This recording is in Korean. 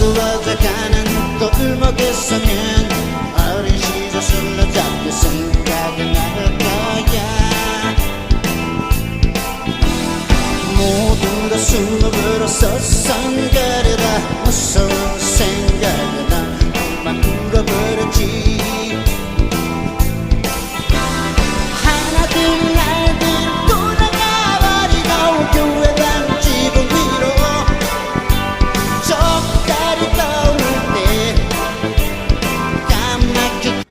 떨어져 가는 또 울먹였으면 어린 시절 술로 적게 생각이 나올 거야. 모두 다 수업으로 썼선 거리다 무서워